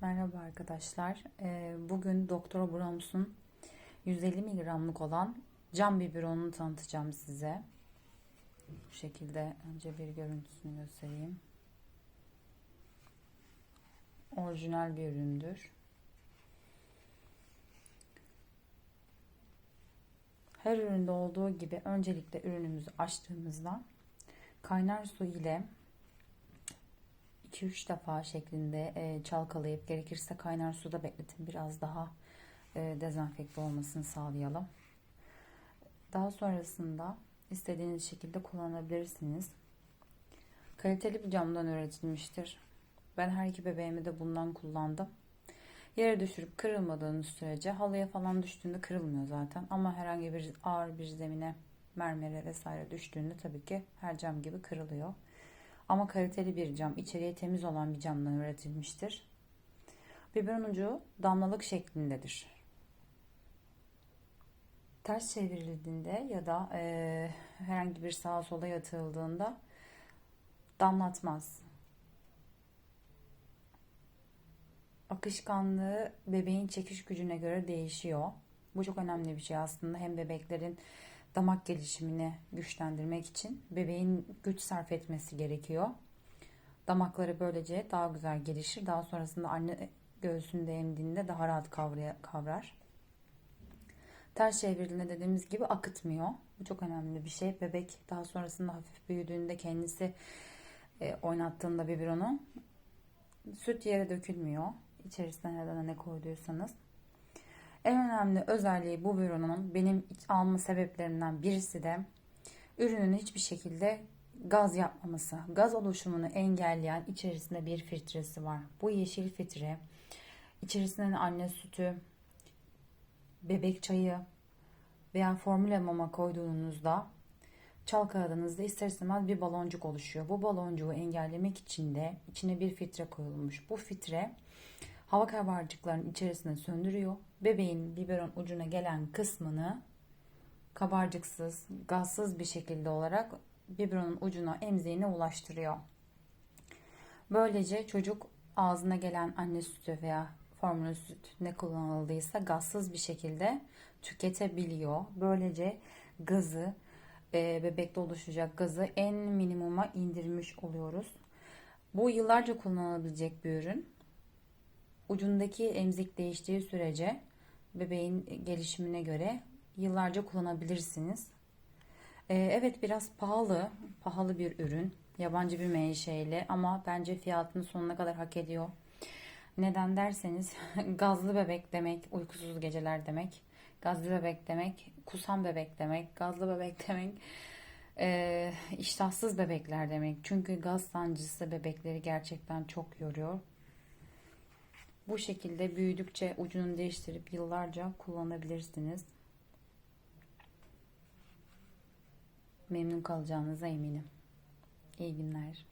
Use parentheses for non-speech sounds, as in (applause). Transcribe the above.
Merhaba arkadaşlar. Ee, Bugün Doktor Broms'un 150 miligramlık olan cam biberonunu tanıtacağım size. Bu şekilde önce bir görüntüsünü göstereyim. Orijinal bir üründür. Her üründe olduğu gibi öncelikle ürünümüzü açtığımızda kaynar su ile 2-3 defa şeklinde e, çalkalayıp gerekirse kaynar suda bekletin. Biraz daha e, dezenfekte olmasını sağlayalım. Daha sonrasında istediğiniz şekilde kullanabilirsiniz. Kaliteli bir camdan üretilmiştir. Ben her iki bebeğimi de bundan kullandım. Yere düşürüp kırılmadığınız sürece halıya falan düştüğünde kırılmıyor zaten. Ama herhangi bir ağır bir zemine, mermere vesaire düştüğünde tabii ki her cam gibi kırılıyor. Ama kaliteli bir cam, içeriye temiz olan bir camdan üretilmiştir. Biberon ucu damlalık şeklindedir. Ters çevrildiğinde ya da e, herhangi bir sağa sola yatıldığında damlatmaz. Akışkanlığı bebeğin çekiş gücüne göre değişiyor. Bu çok önemli bir şey aslında. Hem bebeklerin damak gelişimini güçlendirmek için bebeğin güç sarf etmesi gerekiyor. Damakları böylece daha güzel gelişir. Daha sonrasında anne göğsünde emdiğinde daha rahat kavrar. Ters çevirdiğinde dediğimiz gibi akıtmıyor. Bu çok önemli bir şey. Bebek daha sonrasında hafif büyüdüğünde kendisi e, oynattığında biberonu süt yere dökülmüyor. İçerisine neden ne koyduysanız. En önemli özelliği bu ürünün benim alma sebeplerimden birisi de ürünün hiçbir şekilde gaz yapmaması. Gaz oluşumunu engelleyen içerisinde bir filtresi var. Bu yeşil filtre içerisine anne sütü, bebek çayı veya formüle mama koyduğunuzda çalkaladığınızda ister istemez bir baloncuk oluşuyor. Bu baloncuğu engellemek için de içine bir filtre koyulmuş. Bu filtre hava kabarcıklarının içerisine söndürüyor. Bebeğin biberon ucuna gelen kısmını kabarcıksız, gazsız bir şekilde olarak biberonun ucuna emziğine ulaştırıyor. Böylece çocuk ağzına gelen anne sütü veya formül süt ne kullanıldıysa gazsız bir şekilde tüketebiliyor. Böylece gazı, e, bebekte oluşacak gazı en minimuma indirmiş oluyoruz. Bu yıllarca kullanılabilecek bir ürün ucundaki emzik değiştiği sürece bebeğin gelişimine göre yıllarca kullanabilirsiniz. Ee, evet biraz pahalı, pahalı bir ürün. Yabancı bir menşeyle ama bence fiyatını sonuna kadar hak ediyor. Neden derseniz (laughs) gazlı bebek demek, uykusuz geceler demek. Gazlı bebek demek, kusan bebek demek, gazlı bebek (laughs) demek, e, iştahsız bebekler demek. Çünkü gaz sancısı bebekleri gerçekten çok yoruyor. Bu şekilde büyüdükçe ucunu değiştirip yıllarca kullanabilirsiniz. Memnun kalacağınıza eminim. İyi günler.